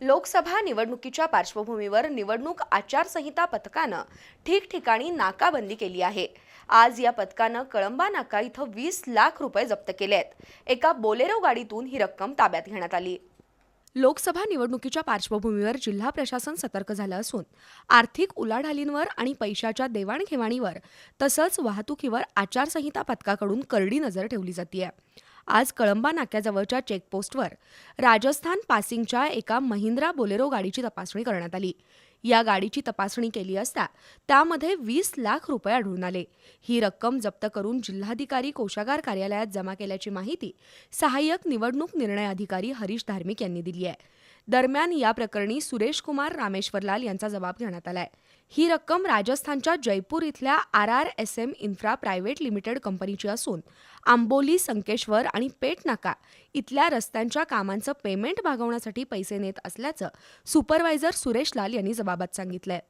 लोकसभा निवडणुकीच्या पार्श्वभूमीवर निवडणूक आचारसंहिता पथकानं ठिकठिकाणी नाकाबंदी केली आहे. आज या पथकानं कळंबा नाका इथं वीस लाख रुपये जप्त केले आहेत एका बोलेरो गाडीतून ही रक्कम ताब्यात घेण्यात आली. लोकसभा निवडणुकीच्या पार्श्वभूमीवर जिल्हा प्रशासन सतर्क झालं असून आर्थिक उलाढालींवर आणि पैशाच्या देवाणघेवाणीवर तसंच वाहतुकीवर आचारसंहिता पथकाकडून करडी नजर ठेवली जाते आज कळंबा नाक्याजवळच्या चेकपोस्टवर राजस्थान पासिंगच्या एका महिंद्रा बोलेरो गाडीची तपासणी करण्यात आली. या गाडीची तपासणी केली असता त्यामध्ये वीस लाख रुपये आढळून आले. ही रक्कम जप्त करून जिल्हाधिकारी कोषागार कार्यालयात जमा केल्याची माहिती सहाय्यक निवडणूक निर्णय अधिकारी हरीश धार्मिक यांनी दिली आहे. दरम्यान या प्रकरणी सुरेश कुमार रामेश्वरलाल यांचा जबाब घेण्यात आलाय. ही रक्कम राजस्थानच्या जयपूर इथल्या R R S M infra private limited कंपनीची असून आंबोली संकेश्वर आणि पेटनाका इथल्या रस्त्यांच्या कामांचं पेमेंट भागवण्यासाठी पैसे नेत असल्याचं सुपरवायझर सुरेश लाल यांनी जबाबात सांगितलंय.